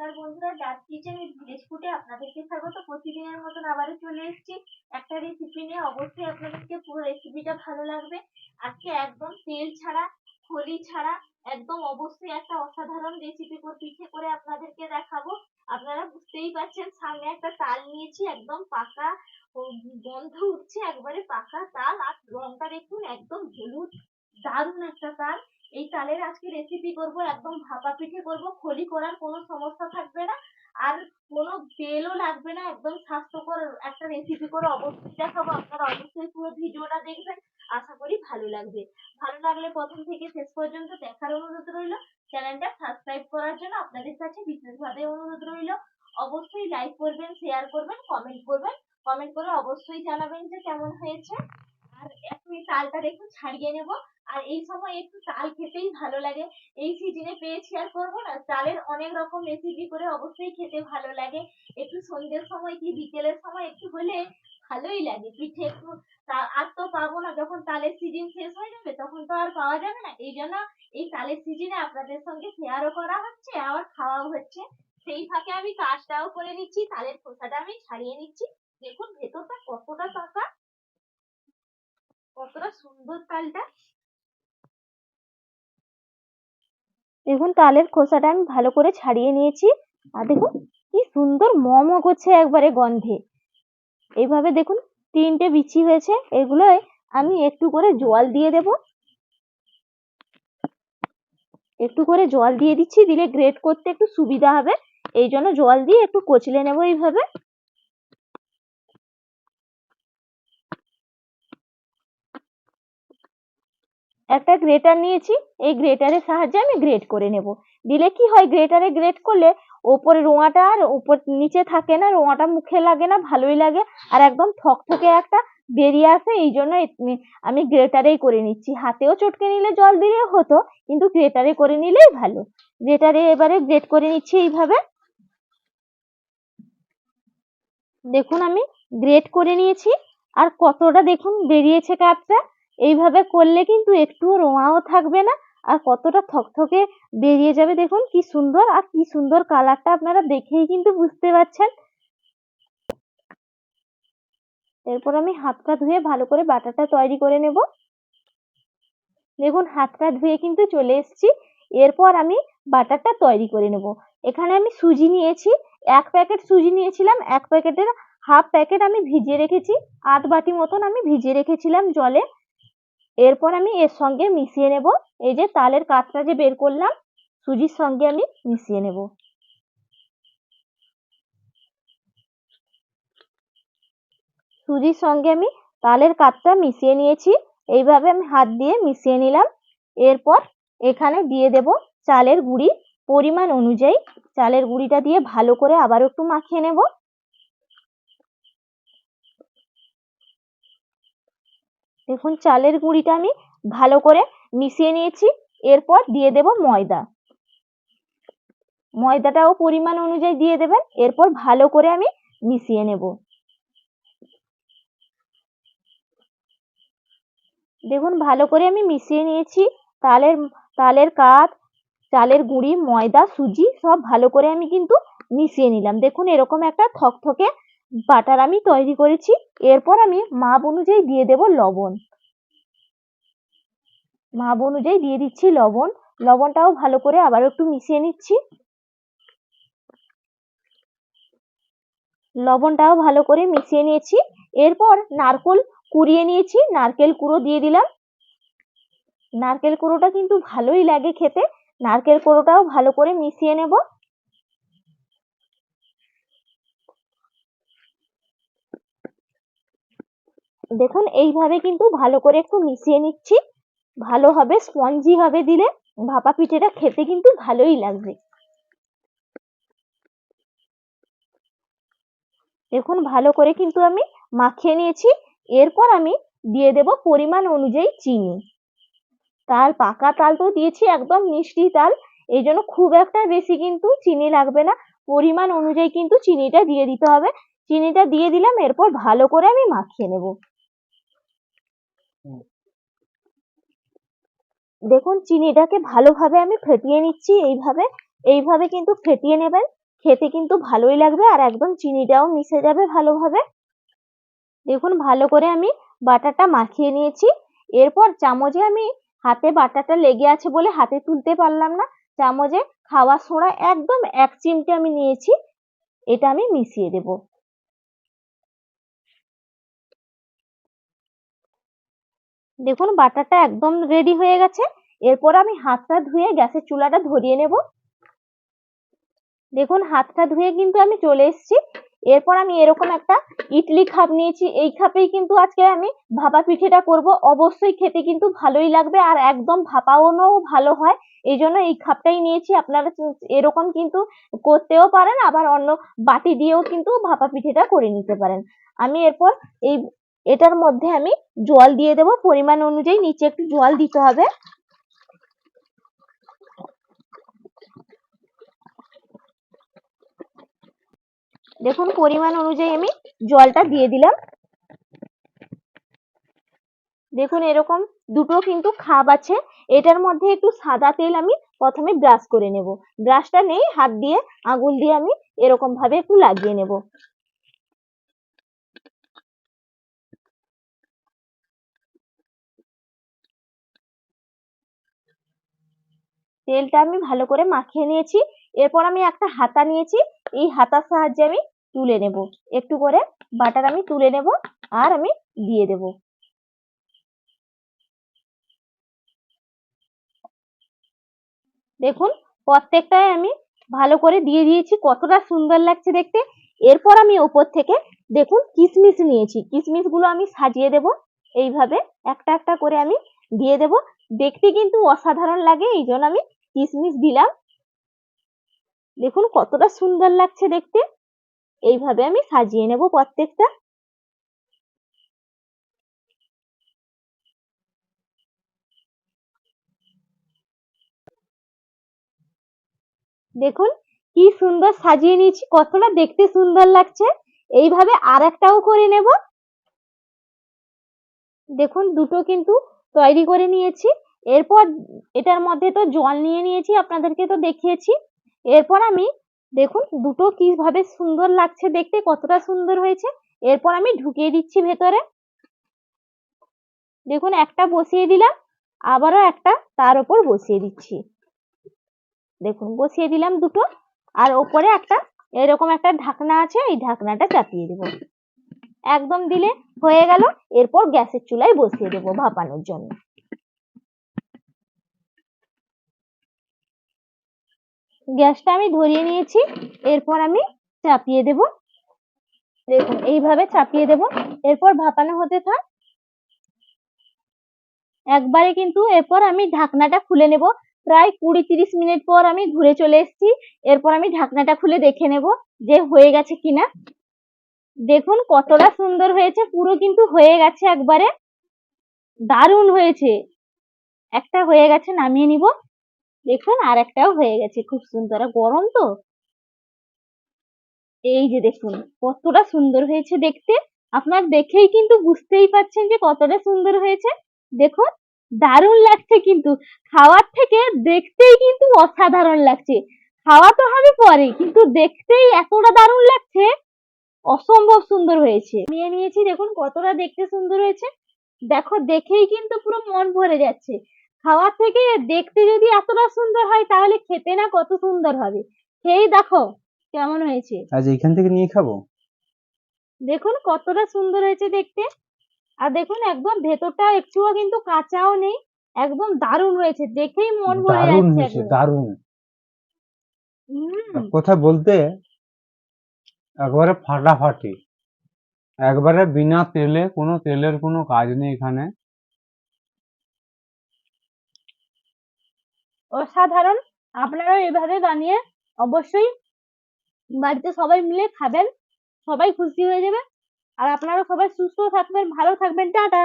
নমস্কার বন্ধুরা ডাক কিচেন ভিলেজ আপনাদেরকে স্বাগত। প্রতিদিনের মতন আবারও চলে এসেছি একটা রেসিপি নিয়ে। অবশ্যই আপনাদেরকে পুরো রেসিপিটা ভালো লাগবে। আজকে একদম তেল ছাড়া খলি ছাড়া, একদম অবশ্যই একটা অসাধারণ রেসিপি পিঠে করে আপনাদেরকে দেখাবো। আপনারা বুঝতেই পারছেন, সামনে একটা তাল নিয়েছি, একদম পাকা গন্ধ উঠছে, একবারে পাকা তাল। আর রংটা দেখুন, একদম হলুদ, দারুণ একটা তাল। এই তালের আজকে রেসিপি করব, একদম ভাপা পিঠে করব, খলি করার কোনো সমস্যা থাকবে না। আর কোনো তেলও লাগবে না, একদম স্বাস্থ্যকর একটা রেসিপি করে অবশ্যই দেখাবো, আপনারা অবশ্যই পুরো ভিডিওটা দেখবেন, আশা করি ভালো লাগবে। ভালো লাগলে প্রথম থেকে শেষ পর্যন্ত দেখার অনুরোধ রইল, চ্যানেলটা সাবস্ক্রাইব করার জন্য আপনাদের কাছে বিশেষভাবে অনুরোধ রইল। অবশ্যই লাইক করবেন শেয়ার করবেন কমেন্ট করবেন কমেন্ট করে অবশ্যই জানাবেন যে কেমন হয়েছে। আর একটু এই তালটা দেখুন ছাড়িয়ে নেব। আর এই সময় একটু তাল খেতেই ভালো লাগে। এই সিজনে পেয়েছি আর করব না। তালের অনেক রকম রেসিপি করে অবশ্যই খেতে ভালো লাগে। একটু সন্ধ্যের সময় কি বিকেলের সময় একটু হলে ভালোই লাগে। পিঠে একটু আর তো পাবো না। যখন তালের সিজন শেষ হয়ে যাবে তখন তো আর পাওয়া যাবে না। এই জন্য এই তালের সিজনে আপনাদের সঙ্গে শেয়ারও করা হচ্ছে, আবার খাওয়াও হচ্ছে। সেই ফাঁকে আমি কাজটাও করে নিচ্ছি। তালের খোসাটা আমি ছাড়িয়ে নিচ্ছি। দেখুন ভেতরটা কতটা পাকা কতটা সুন্দর তালটা? দেখুন, তালের খোসাটা আমি ভালো করে ছাড়িয়ে নিয়েছি। আর দেখুন, কি সুন্দর মম করছে একবারে গন্ধে। এইভাবে দেখুন, তিনটে বিচি হয়েছে। এগুলোয় আমি একটু করে জল দিয়ে দেব। একটু করে জল দিয়ে দিচ্ছি, দিলে গ্রেট করতে একটু সুবিধা হবে। এই জন্য জল দিয়ে একটু কচলে নেব এইভাবে। একটা গ্রেটার নিয়েছি, এই গ্রেটারের সাহায্যে আমি গ্রেট করে নেব। দিলে কি হয় গ্রেটারে গ্রেট করলে ওপরে রোঁয়াটা আর ওপর নিচে থাকে না, রোঁয়াটা মুখে লাগে না, ভালোই লাগে আর একদম থকথকে একটা বেরিয়ে আসে, এই জন্য আমি গ্রেটারেই করে নিচ্ছি। হাতেও চটকে নিলে জল দিলেও হতো, কিন্তু গ্রেটারে করে নিলেই ভালো। গ্রেটারে এবারে গ্রেট করে নিচ্ছি এইভাবে। দেখুন আমি গ্রেট করে নিয়েছি, আর কতটা দেখুন বেরিয়েছে কাঠটা এইভাবে করলে কিন্তু একটুও রোঁয়াও থাকবে না। আর কতটা থকথকে বেরিয়ে যাবে দেখুন, কি সুন্দর আর কি সুন্দর কালারটা আপনারা দেখেই কিন্তু বুঝতে পারছেন। এরপর আমি হাতটা ধুয়ে ভালো করে বাটারটা তৈরি করে নেব। দেখুন হাতটা ধুয়ে কিন্তু চলে এসেছি। এরপর আমি বাটারটা তৈরি করে নেব। এখানে আমি সুজি নিয়েছি, এক প্যাকেট সুজি নিয়েছিলাম, এক প্যাকেটের হাফ প্যাকেট আমি ভিজিয়ে রেখেছি, আধ বাটি মতন আমি ভিজিয়ে রেখেছিলাম জলে। এরপর আমি এর সঙ্গে মিশিয়ে নেব। এই যে তালের কাঠটা যে বের করলাম, সুজির সঙ্গে আমি মিশিয়ে নেব। সুজির সঙ্গে আমি তালের কাঠটা মিশিয়ে নিয়েছি। এইভাবে আমি হাত দিয়ে মিশিয়ে নিলাম। এরপর এখানে দিয়ে দেব চালের গুঁড়ি। পরিমাণ অনুযায়ী চালের গুঁড়িটা দিয়ে ভালো করে আবার একটু মাখিয়ে নেব। দেখুন, চালের গুঁড়িটা আমি ভালো করে মিশিয়ে নিয়েছি। এরপর দিয়ে দেব ময়দা। ময়দাটাও পরিমাণ অনুযায়ী দিয়ে দেবেন। এরপর ভালো করে আমি মিশিয়ে নেব। দেখুন, ভালো করে আমি মিশিয়ে নিয়েছি। তালের তালের কাঠ চালের গুঁড়ি, ময়দা, সুজি সব ভালো করে আমি কিন্তু মিশিয়ে নিলাম। দেখুন, এরকম একটা থকথকে বাটার আমি তৈরি করেছি। এরপর আমি মাপ অনুযায়ী দিয়ে দেব লবণ। মাপ অনুযায়ী দিয়ে দিচ্ছি লবণ। লবণটাও ভালো করে আবার একটু মিশিয়ে নিচ্ছি। লবণটাও ভালো করে মিশিয়ে নিয়েছি। এরপর নারকোল কুড়িয়ে নিয়েছি। নারকেল কুড়ো দিয়ে দিলাম। নারকেল কুড়োটা কিন্তু ভালোই লাগে খেতে। নারকেল কুড়োটাও ভালো করে মিশিয়ে নেব। দেখুন, এইভাবে কিন্তু ভালো করে একটু মিশিয়ে নিচ্ছি। ভালো হবে স্পঞ্জি হবে দিলে ভাপা পিঠেটা খেতে কিন্তু ভালোই লাগবে। দেখুন, ভালো করে কিন্তু আমি মাখিয়ে নিয়েছি। এরপর আমি দিয়ে দেব পরিমাণ অনুযায়ী চিনি। তাল, পাকা তাল তো দিয়েছি, একদম মিষ্টি তাল। এই জন্য খুব একটা বেশি কিন্তু চিনি লাগবে না। পরিমাণ অনুযায়ী কিন্তু চিনিটা দিয়ে দিতে হবে। চিনিটা দিয়ে দিলাম, এরপর ভালো করে আমি মাখিয়ে নেব। দেখুন চিনিটাকে ভালোভাবে আমি ফেটিয়ে নিচ্ছি এইভাবে। এইভাবে কিন্তু ফেটিয়ে নেবেন। খেতে কিন্তু ভালোই লাগবে আর একদম চিনিটাও মিশে যাবে ভালোভাবে। দেখুন, ভালো করে আমি বাটারটা মাখিয়ে নিয়েছি। এরপর চামচে আমি হাতে বাটারটা লেগে আছে বলে হাতে তুলতে পারলাম না। চামচে খাওয়া সোডা একদম এক চিমটে আমি নিয়েছি। এটা আমি মিশিয়ে দেব। দেখুন, বাটারটা একদম রেডি হয়ে গেছে। এরপর আমি হাতটা ধুয়ে গ্যাসের চুলাটা ধরিয়ে নেব। দেখুন, হাতটা ধুয়ে কিন্তু আমি চলে এসেছি। এরপর আমি এরকম একটা ইডলি খাপ নিয়েছি। এই খাপেই কিন্তু আজকে আমি ভাপা পিঠেটা করব। অবশ্যই খেতে কিন্তু ভালোই লাগবে আর একদম ভাপানোও ভালো হয়। এই জন্য এই খাপটাই নিয়েছি। আপনারা এরকম কিন্তু করতেও পারেন, আবার অন্য বাটি দিয়েও কিন্তু ভাপা পিঠেটা করে নিতে পারেন। আমি এরপর এই এটার মধ্যে আমি জল দিয়ে দেব। পরিমাণ অনুযায়ী নিচে একটু জল দিতে হবে। দেখুন, পরিমাণ অনুযায়ী আমি জলটা দিয়ে দিলাম। দেখুন, এরকম দুটো কিন্তু খাপ আছে। এটার মধ্যে একটু সাদা তেল আমি প্রথমে ব্রাশ করে নেব। ব্রাশটা নেই, হাত দিয়ে আঙুল দিয়ে আমি এরকম ভাবে একটু লাগিয়ে নেব। তেলটা আমি ভালো করে মাখিয়ে নিয়েছি। এরপর আমি একটা হাতা নিয়েছি। এই হাতার সাহায্যে আমি তুলে নেব। একটু করে বাটার আমি তুলে নেব আর আমি দিয়ে দেব। দেখুন, প্রত্যেকটাই আমি ভালো করে দিয়ে দিয়েছি। কতটা সুন্দর লাগছে দেখতে। এরপর আমি ওপর থেকে দেখুন কিশমিশ নিয়েছি। কিশমিশগুলো আমি সাজিয়ে দেব। এইভাবে একটা একটা করে আমি দিয়ে দেব। দেখতে কিন্তু অসাধারণ লাগে এই জন্য আমি কিশমিশ দিলাম। দেখুন কতটা সুন্দর লাগছে দেখতে। এইভাবে আমি সাজিয়ে নেব প্রত্যেকটা। দেখুন কি সুন্দর সাজিয়ে নিয়েছি, কতটা দেখতে সুন্দর লাগছে। এইভাবে আর একটাও করে নেব। দেখুন দুটো কিন্তু তৈরি করে নিয়েছি। এরপর এটার মধ্যে তো জল নিয়ে নিয়েছি, আপনাদেরকে তো দেখিয়েছি। এরপর আমি, দেখুন, দুটো কীভাবে সুন্দর লাগছে দেখতে, কতটা সুন্দর হয়েছে। এরপর আমি ঢুকিয়ে দিচ্ছি ভেতরে। দেখুন, একটা বসিয়ে দিলাম, আবারও একটা তার ওপর বসিয়ে দিচ্ছি। দেখুন, বসিয়ে দিলাম দুটো, আর ওপরে একটা, এরকম একটা ঢাকনা আছে, এই ঢাকনাটা চাপিয়ে দেব। একদম দিলে হয়ে গেল, এরপর গ্যাসের চুলায় বসিয়ে দেব ভাপানোর জন্য। গ্যাসটা আমি ধরিয়ে নিয়েছি। এরপর আমি চাপিয়ে দেব। দেখুন, এইভাবে চাপিয়ে দেব। এরপর ভাপানো হতে থাক। একবারে কিন্তু এরপর আমি ঢাকনাটা খুলে নেব। প্রায় কুড়ি তিরিশ মিনিট পর আমি ঘুরে চলে এসেছি। এরপর আমি ঢাকনাটা খুলে দেখে নেব যে হয়ে গেছে কিনা। দেখুন, কতটা সুন্দর হয়েছে। পুরো কিন্তু হয়ে গেছে একবারে। দারুণ হয়েছে। একটা হয়ে গেছে, নামিয়ে নিব। দেখুন, আর একটাও হয়ে গেছে, খুব সুন্দর। আর গরম তো? এই যে দেখুন, কতটা সুন্দর হয়েছে দেখতে। আপনার দেখেই কিন্তু বুঝতেই পারছেন যে কতটা সুন্দর হয়েছে। দেখুন, দারুণ লাগছে কিন্তু। খাওয়ার থেকে দেখতেই কিন্তু অসাধারণ লাগছে। খাওয়া তো হবে পরে কিন্তু দেখতেই এতটা দারুণ লাগছে। অসম্ভব সুন্দর হয়েছে। নিয়ে নিয়েছি দেখুন, কতটা দেখতে সুন্দর হয়েছে। দেখো, দেখেই কিন্তু পুরো মন ভরে যাচ্ছে। খাওয়ার থেকে দেখতে যদি এতটা সুন্দর হয় তাহলে খেতে না কত সুন্দর হবে। খেয়েই দেখো কেমন হয়েছে। আজ এইখান থেকে নিয়ে খাব? দেখুন কতটা সুন্দর হয়েছে দেখতে। আর দেখুন একদম ভেতরটা একটুও কিন্তু কাঁচাও নেই একদম দারুণ হয়েছে। দেখেই মন ভরে দারুণ যাচ্ছে। দারুণ। কথা বলতে একবারে ফাটাফাটি। একবারে বিনা তেলে কোনো তেলের কোনো কাজ নেই এখানে। অসাধারণ। আপনারা এভাবে বানিয়ে অবশ্যই বাড়িতে সবাই মিলে খাবেন। সবাই খুশি হয়ে যাবে। আর আপনারা সবাই সুস্থ থাকবেন, ভালো থাকবেন। টাটা!